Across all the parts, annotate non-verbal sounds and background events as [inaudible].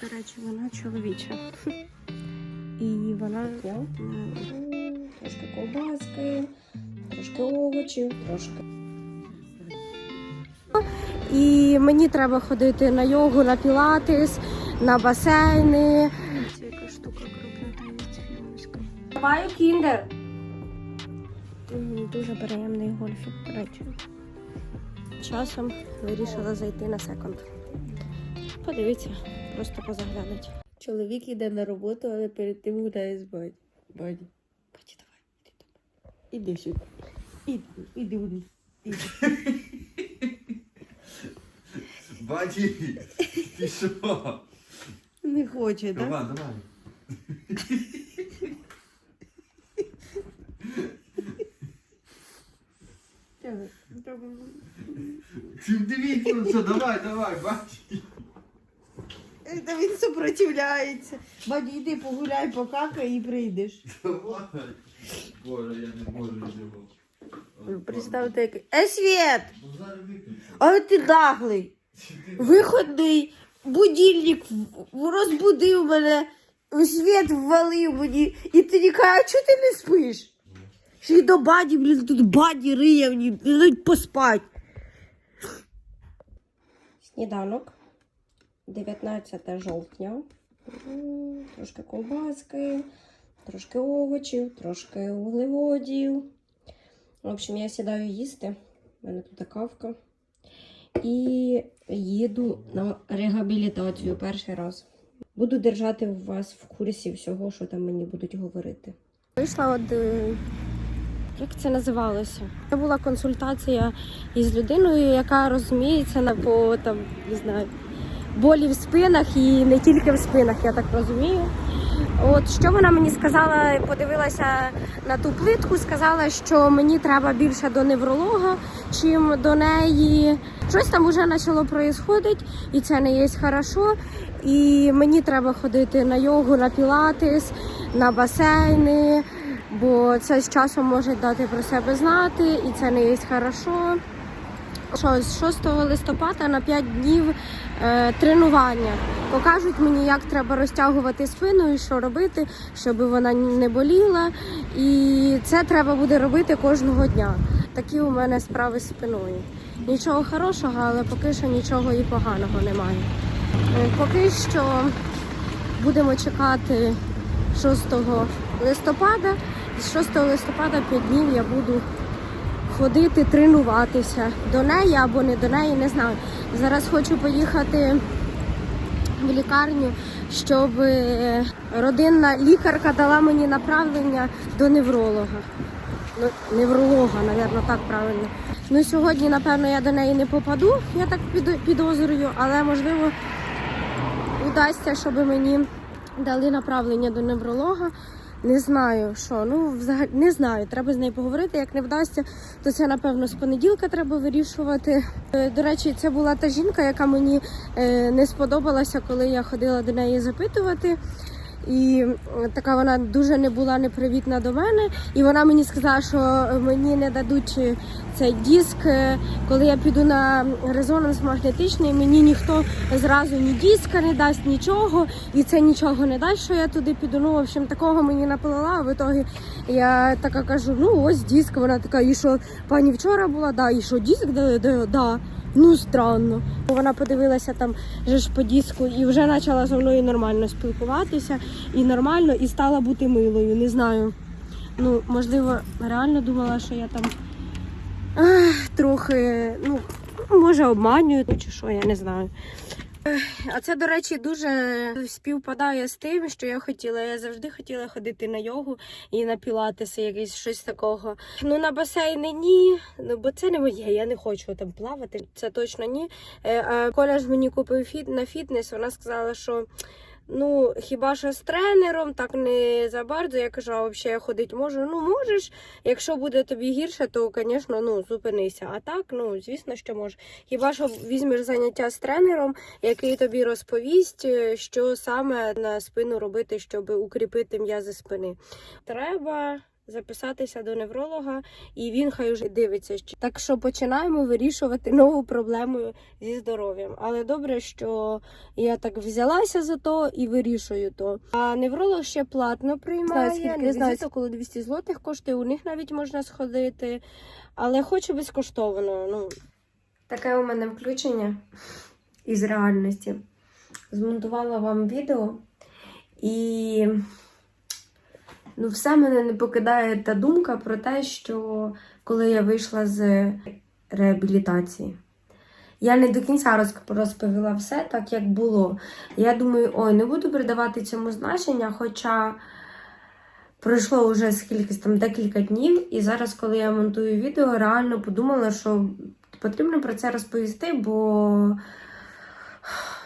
До речі, вона чоловіча. І вона м, Трошки ковбаски, трошки овочів, трошки. І мені треба ходити на йогу, на пілатес, на басейни. Це яка штука крупна та. Давай кіндер. Дуже приємний гольфік, до речі. Часом вирішила зайти на секонд. Подивіться, просто позаглянуть. Чоловік йде на роботу, але перед тим гуляє з баді. Баді. Баді, давай, іди до. Іди сюди. Іди, іди вниз. Іди. Баді, ти що? Не хоче, так? Давай, давай. Ти дивіться, ну давай, давай, Баді. Він. Баді, йди погуляй, покакай і прийдеш. Боже, я не можу його. Представте, як... Е, Світ! Ну зараз виключу. Але ти наглий. Виходний, будильник розбудив мене, світ ввалив мені, і ти не кажеш, а чого ти не спиш? Ще й до баді, блін, тут баді риє мені, не дають поспать. Сніданок. 19 жовтня. Трошки ковбаски, трошки овочів, трошки вуглеводів. В общем, я сідаю їсти. У мене тут кавка. І їду на реабілітацію перший раз. Буду держати вас в курсі всього, що там мені будуть говорити. Вийшла от. е, Як це називалося? Це була консультація із людиною, яка розуміється на по там, не знаю, болі в спинах і не тільки в спинах, я так розумію. От що вона мені сказала, подивилася на ту плитку, сказала, що мені треба більше до невролога, чим до неї. Щось там вже почало проїсходити, і це не є хорошо. І мені треба ходити на йогу, на пілатес, на басейни, бо це з часом може дати про себе знати, і це не є хорошо. Що з 6 листопада на 5 днів тренування. Покажуть мені, як треба розтягувати спину і що робити, щоб вона не боліла. І це треба буде робити кожного дня. Такі у мене справи з спиною. Нічого хорошого, але поки що нічого і поганого немає. Е, Поки що будемо чекати 6 листопада. З 6 листопада 5 днів я буду ходити, тренуватися до неї або не до неї, не знаю. Зараз хочу поїхати в лікарню, щоб е, родинна лікарка дала мені направлення до невролога. Ну, невролога, напевно, так правильно. Ну сьогодні, напевно, я до неї не попаду, я так підо- підозрюю, але можливо удасться, щоб мені дали направлення до невролога. Не знаю, що. Ну, взагалі не знаю. Треба з нею поговорити. Як не вдасться, то це напевно з понеділка треба вирішувати. Е, До речі, це була та жінка, яка мені е, не сподобалася, коли я ходила до неї запитувати. І е, така вона дуже не була непривітна до мене. І вона мені сказала, що мені не дадуть е, цей диск, е, коли я піду на резонанс магнетичний, мені ніхто зразу ні диска не дасть, нічого, і це нічого не дасть, що я туди піду. Ну, в общем, такого мені наплела. А в ітогі я така кажу: ну ось диск. Вона така, і що пані вчора була, да, і що диск да, да. Ну, странно. Вона подивилася там же ж по диску і вже почала зі мною нормально спілкуватися, і нормально, і стала бути милою. Не знаю. Ну, можливо, реально думала, що я там ах, трохи, ну, може, обманюю, чи що, я не знаю. А це, до речі, дуже співпадає з тим, що я хотіла. Я завжди хотіла ходити на йогу і на пілатеси, якесь щось такого. Ну, на басейни ні, ну бо це не моє, я не хочу там плавати. Це точно ні. Е, Коля ж мені купив фіт на фітнес. Вона сказала, що ну хіба що з тренером, так не забарду. Я кажу, а взагалі я ходити можу. Ну можеш. Якщо буде тобі гірше, то звісно, ну зупинися. А так, ну звісно, що можеш. Хіба що візьмеш заняття з тренером, який тобі розповість, е, що саме на спину робити, щоб укріпити м'язи спини. Треба записатися до невролога, і він хай уже дивиться. Так що починаємо вирішувати [laughs] нову проблему зі здоров'ям. Але добре, що я так взялася за то і вирішую то. А невролог ще платно приймає. Знаю, скільки не знаю, візит? около 200 злотих коштує. У них навіть можна сходити, але хочу безкоштовно. Ну Таке у мене включення із реальності. Змонтувала вам відео, і ну, все мене не покидає та думка про те, що коли я вийшла з реабілітації. Я не до кінця розповіла все так, як було. Я думаю, ой, не буду придавати цьому значення, хоча пройшло вже скільки там декілька днів, і зараз, коли я монтую відео, реально подумала, що потрібно про це розповісти, бо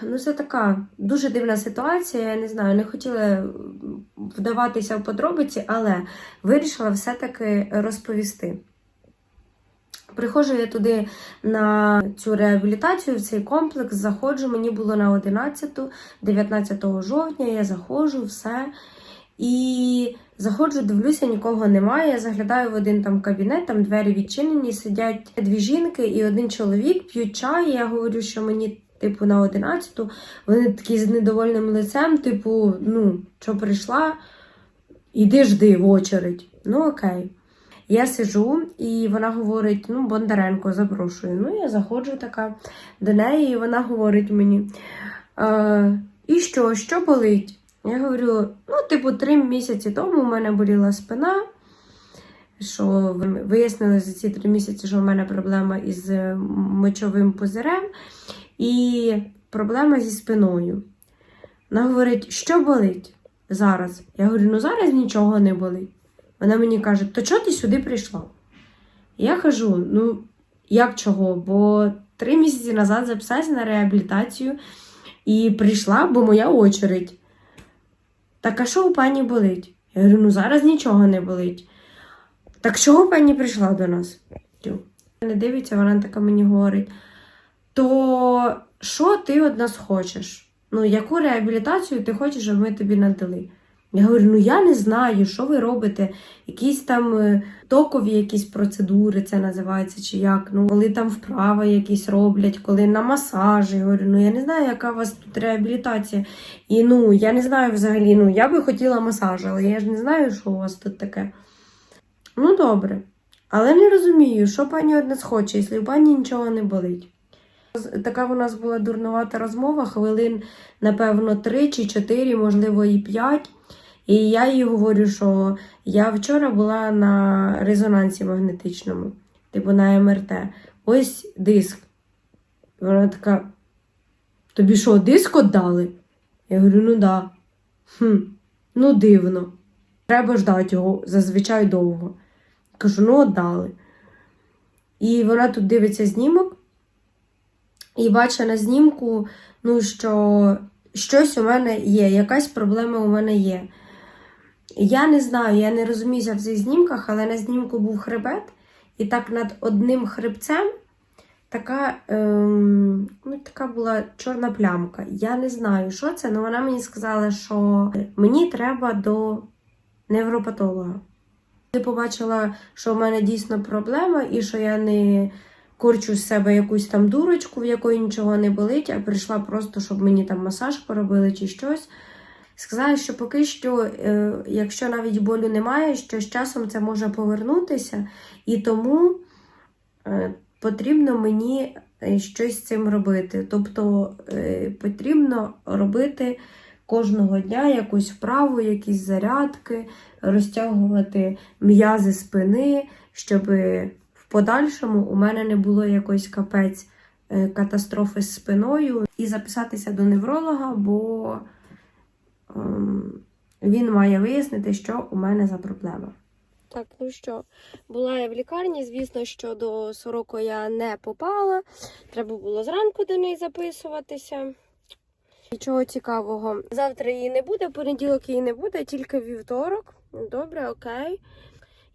ну, це така дуже дивна ситуація. Я не знаю, не хотіла вдаватися в подробиці, але вирішила все-таки розповісти. Приходжу я туди на цю реабілітацію, в цей комплекс, заходжу, мені було на 11, 19 жовтня, я заходжу, все. І заходжу, дивлюся, нікого немає. Я заглядаю в один там кабінет, там двері відчинені, сидять дві жінки і один чоловік, п'ють чай. Я говорю, що мені, типу, на 11 Вони такі з недовольним лицем, типу, ну, що прийшла, іди жди в очередь. Ну, окей. Я сижу, і вона говорить: ну, Бондаренко, запрошую. Ну, я заходжу така до неї, і вона говорить мені: е, і що, що болить? Я говорю: ну, типу, три місяці тому у мене боліла спина. Що вияснили за ці три місяці, що в мене проблема із мочовим пузирем і проблема зі спиною. Вона говорить, що болить зараз? Я говорю, ну зараз нічого не болить. Вона мені каже, то чого ти сюди прийшла? Я кажу: ну, як чого? Бо три місяці назад записалася на реабілітацію і прийшла, бо моя очередь. Так а що у пані болить? Я говорю, ну зараз нічого не болить. Так чого пані прийшла до нас? Не дивиться, вона така мені говорить. То що ти від нас хочеш? Ну, яку реабілітацію ти хочеш, щоб ми тобі надали? Я говорю, ну я не знаю, що ви робите. Якісь там е, токові якісь процедури, це називається, чи як. Ну, коли там вправи якісь роблять, коли на масажі. Я говорю, ну я не знаю, яка у вас тут реабілітація. І ну, я не знаю взагалі, ну я би хотіла масаж, але я ж не знаю, що у вас тут таке. Ну, добре. Але не розумію, що пані од нас хоче, якщо у пані нічого не болить. Така у нас була дурнувата розмова, хвилин, напевно, три чи чотири, можливо, і п'ять. І я їй говорю, що я вчора була на резонансі магнетичному, типу на МРТ. Ось диск. Вона така: тобі що, диск віддали? Я говорю, ну да. Хм, ну дивно. Треба ждати його зазвичай довго. Кажу, ну віддали. І вона тут дивиться знімок і бачить на знімку, ну, що щось у мене є, якась проблема у мене є. Я не знаю, я не розуміюся в цих знімках, але на знімку був хребет, і так над одним хребцем така, ем, ну, така була чорна плямка. Я не знаю, що це, але вона мені сказала, що мені треба до невропатолога. Я побачила, що в мене дійсно проблема, і що я не корчу з себе якусь там дурочку, в якої нічого не болить, а прийшла просто, щоб мені там масаж поробили чи щось. Сказали, що поки що, е, якщо навіть болю немає, що з часом це може повернутися, і тому е, потрібно мені е, щось з цим робити. Тобто потрібно робити кожного дня якусь вправу, якісь зарядки, розтягувати м'язи спини, щоб подальшому у мене не було якось капець е, катастрофи з спиною, і записатися до невролога, бо ем, він має вияснити, що у мене за проблема. Так, ну що, була я в лікарні. Звісно, що до сороку я не попала. Треба було зранку до неї записуватися. Нічого цікавого. Завтра її не буде, понеділок її не буде, тільки вівторок. Добре, окей.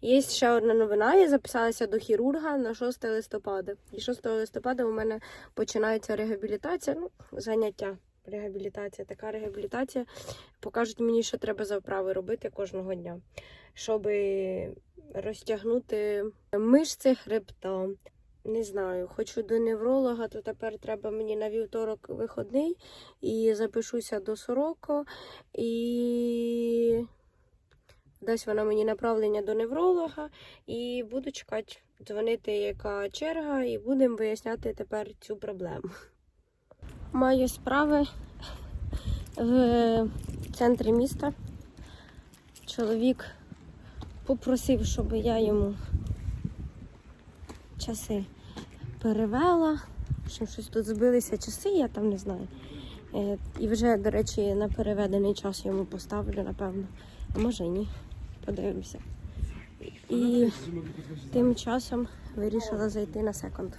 Є ще одна новина. Я записалася до хірурга на 6 листопада. І 6 листопада у мене починається реабілітація, ну, заняття реабілітація, така реабілітація. Покажуть мені, що треба за вправи робити кожного дня, щоб розтягнути мишці хребта. Не знаю, хочу до невролога, то тепер треба мені на вівторок виходний і запишуся до сороко і дасть вона мені направлення до невролога і буду чекати, дзвонити, яка черга, і будемо виясняти тепер цю проблему. Маю справи в центрі міста. Чоловік попросив, щоб я йому часи перевела. Що щось тут збилися часи, я там не знаю. Е, І вже, до речі, на переведений час йому поставлю, напевно. А може ні. Подивимося. І тим часом вирішила зайти на секонд.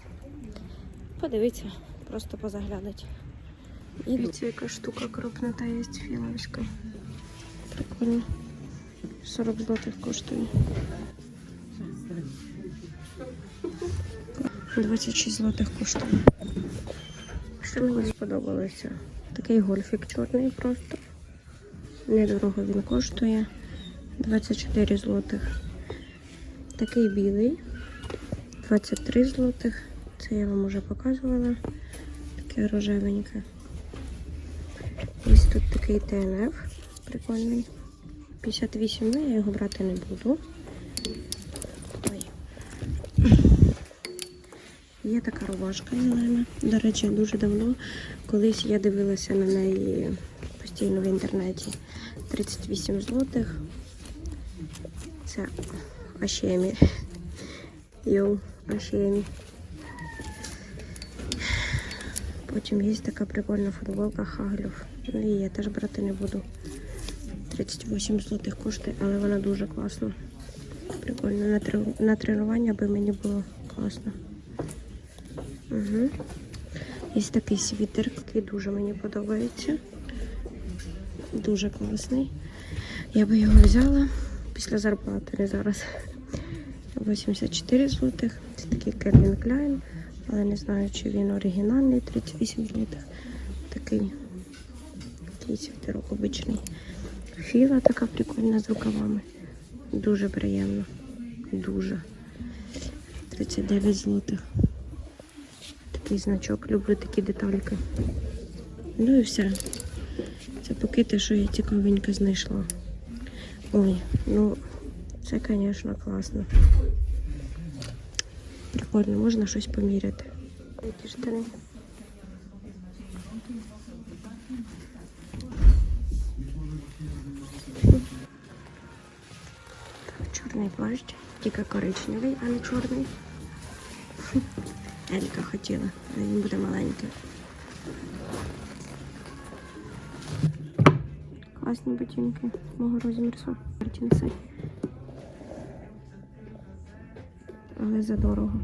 Подивіться, просто позаглядати. І дивіться, яка штука крупна та є філовська. Прикольно. 40 злотих коштує. 26 злотих коштує. Що мені сподобалося? Такий гольфік чорний просто. Недорого він коштує. 24 злотих. Такий білий. 23 злотих. Це я вам вже показувала. Таке рожевеньке. Ось тут такий ТНФ. Прикольний. 58, ну я його брати не буду. Ой. Є така рубашка зелена. До речі, дуже давно. Колись я дивилася на неї постійно в інтернеті. 38 злотих. Це Ашемі. Йоу, Ашемі. Потім є така прикольна футболка Хаглюв. Ну і я теж брати не буду. 38 злотих коштує, але вона дуже класна. Прикольно на, трен- на тренування би мені було класно. Угу. Є такий світер, який дуже мені подобається. Дуже класний. Я би його взяла після зарплати, не зараз. 84 злотих. Це такий Кельвін Кляйн, але не знаю, чи він оригінальний, 38 злотих. Такий, такий світерок обичний. Філа така прикольна з рукавами. Дуже приємно. Дуже. 39 злотих. Такий значок. Люблю такі детальки. Ну і все. Це поки те, що я цікавенько знайшла. Ой, ну це, звісно, класно. Прикольно, можна щось поміряти. Які штани. Так, чорний плащ, тільки коричневий, а не чорний. Елька хотіла, але він буде маленький. Класні ботинки мого. Мартінси. Але задорого.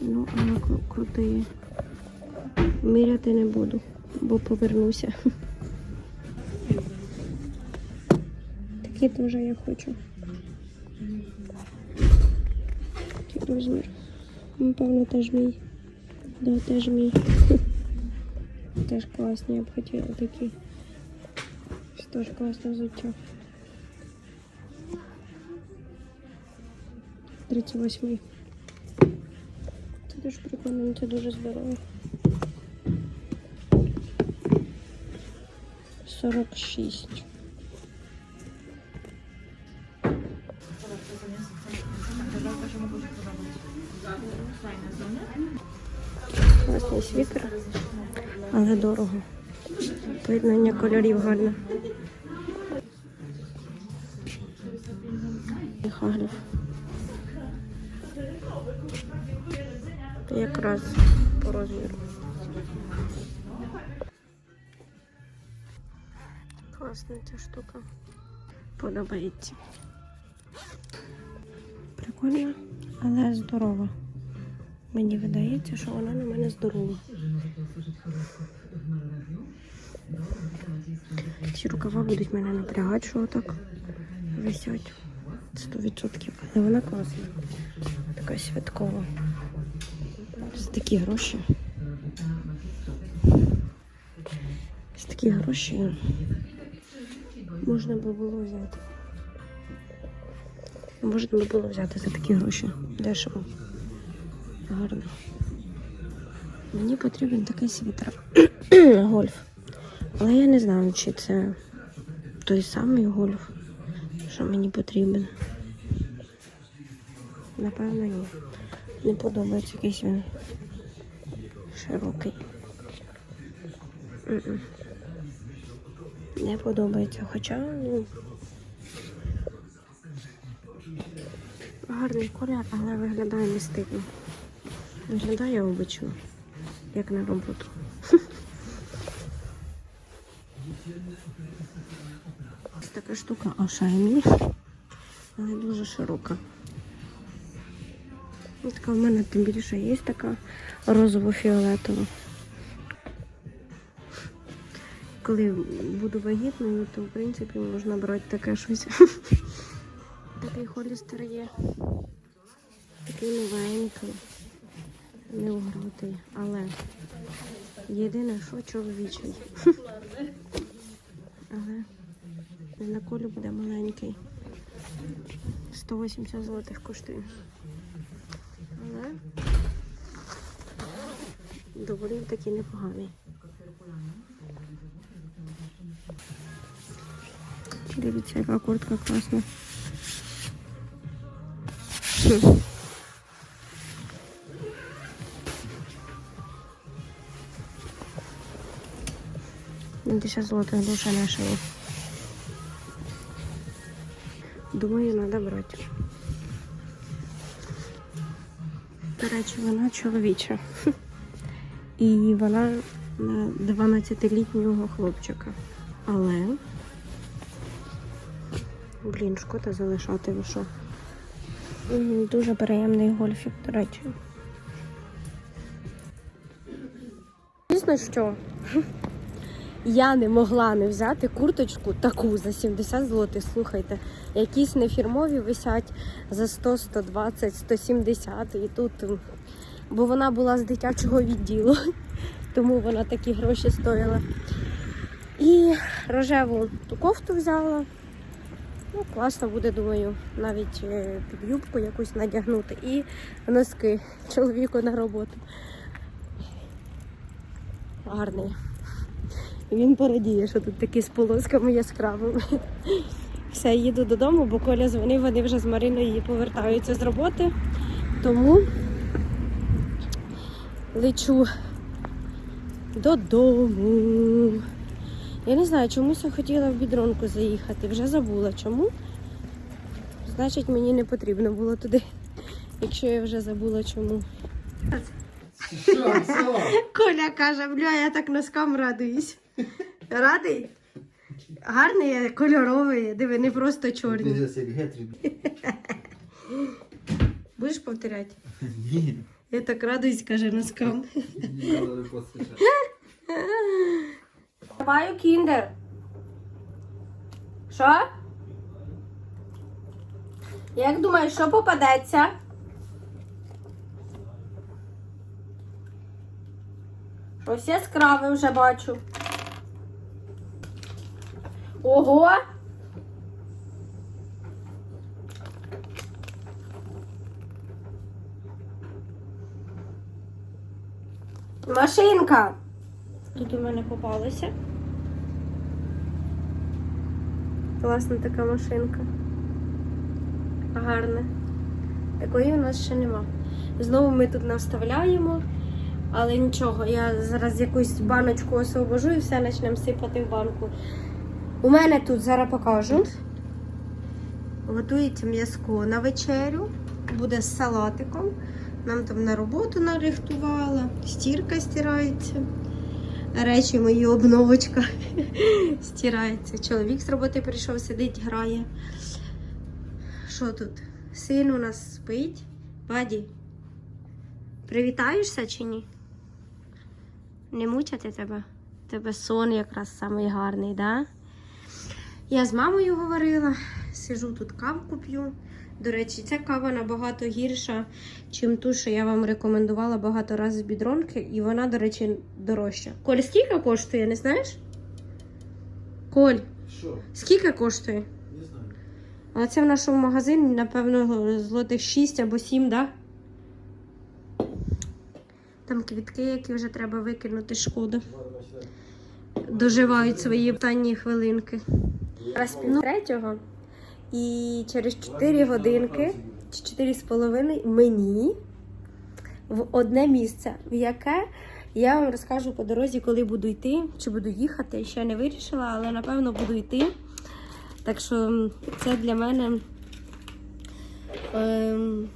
Ну, але кру- крутий. Міряти не буду, бо повернуся. Такі теж я хочу. Такий розмір. Напевно, теж мій. Да, теж мій. [laughs] Теж класні, я б хотіла такі. Теж класне взуття. 38. Це дуже прикольно, ну, це дуже здорово. 46. Класний світер, але дорого. Поєднання кольорів гарне. Класна ця штука. Подобається. Прикольно, але здорова. Мені видається, що вона на мене здорова. Ці рукава будуть мене напрягати, що отак висять. 100%. Але вона класна. Така святкова. За такі гроші. такі гроші можна би було взяти. Можна би було взяти за такі гроші. Дешево. Гарно. Мені потрібен такий світер. [clears throat] Гольф. Але я не знаю, чи це той самий гольф, що мені потрібен. Напевно, ні. Не подобається якийсь він широкий. М-м. Не подобається, хоча ну, гарний колір, але виглядає не стильно. Виглядає обично, як на роботу. [laughs] Ось така штука Ашаймі, але дуже широка. Ось така в мене тим більше є така розово-фіолетова. Коли буду вагітною, то в принципі можна брати таке щось. Такий холістер є. Такий новенький, не угрутий, але єдине, що чоловічий. Але на колю буде маленький. 180 злотих коштує. Але доволі таки непоганий. Дивіться, яка куртка класна. На 10 злотих душа нашого. Думаю, треба брати. До речі, вона чоловіча. І вона на 12-літнього хлопчика. Але. Блін, шкода залишати ви що. Дуже приємний гольфік, до речі. Звісно, що я не могла не взяти курточку таку за 70 злотих. Слухайте, якісь нефірмові висять за 100, 120, 170 і тут, бо вона була з дитячого відділу, [laughs] тому вона такі гроші стоїла. І рожеву ту кофту взяла. Ну, класно буде, думаю, навіть е, під юбку якусь надягнути і носки чоловіку на роботу. Гарний. Він порадіє, що тут такі з полосками яскравими. Все, їду додому, бо Коля дзвонив, вони вже з Мариною повертаються з роботи. Тому лечу додому. Я не знаю, чомусь я хотіла в бідронку заїхати. Вже забула чому. Значить, мені не потрібно було туди, якщо я вже забула чому. Все. Коля каже, бля, я так носкам радуюсь. Радий? Гарний, кольоровий, диви, не просто чорний. Будеш повторяти? Ні. Я так радуюсь, каже носкам. Ні, але не [laughs] Копаю кіндер. Що? Як думаєш, що попадеться? Щось яскраве вже бачу. Ого! Машинка! Тут у мене попалося. Класна така машинка. Гарна. Такої у нас ще нема. Знову ми тут наставляємо, але нічого, я зараз якусь баночку освобожу і все почнемо сипати в банку. У мене тут зараз покажу. Готується м'язко на вечерю, буде з салатиком. Нам там на роботу нарихтувала, стірка стирається. Речі мої обновочка [laughs] стирається. Чоловік з роботи прийшов, сидить, грає. Що тут? Син у нас спить. Ваді, привітаєшся чи ні? Не мучати тебе? Тебе сон якраз самий гарний, да? Я з мамою говорила, сижу тут кавку п'ю. До речі, ця кава набагато гірша, чим ту, що я вам рекомендувала багато разів з бідронки, і вона, до речі, дорожча. Коль, скільки коштує, не знаєш? Коль, Що? скільки коштує? Не знаю. А це в нашому магазині, напевно, злотих 6 або 7, да? Там квітки, які вже треба викинути, шкода. Доживають свої останні хвилинки. Зараз пів третього. І через 4 годинки чи 4 з половиною мені в одне місце, в яке я вам розкажу по дорозі, коли буду йти, чи буду їхати. Ще не вирішила, але напевно буду йти. Так що це для мене ем,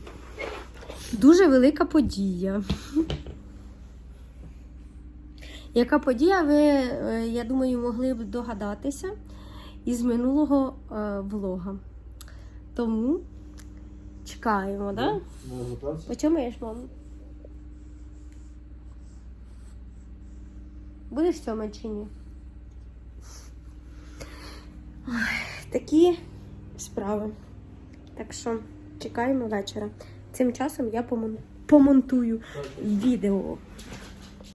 дуже велика подія. Яка подія, ви, е, я думаю, могли б догадатися із минулого е, влога. Тому чекаємо, так? Да? По чому маєш, маму? Будеш сьома чи ні? Ой, такі справи. Так що чекаємо вечора. Цим часом я помон- помонтую відео.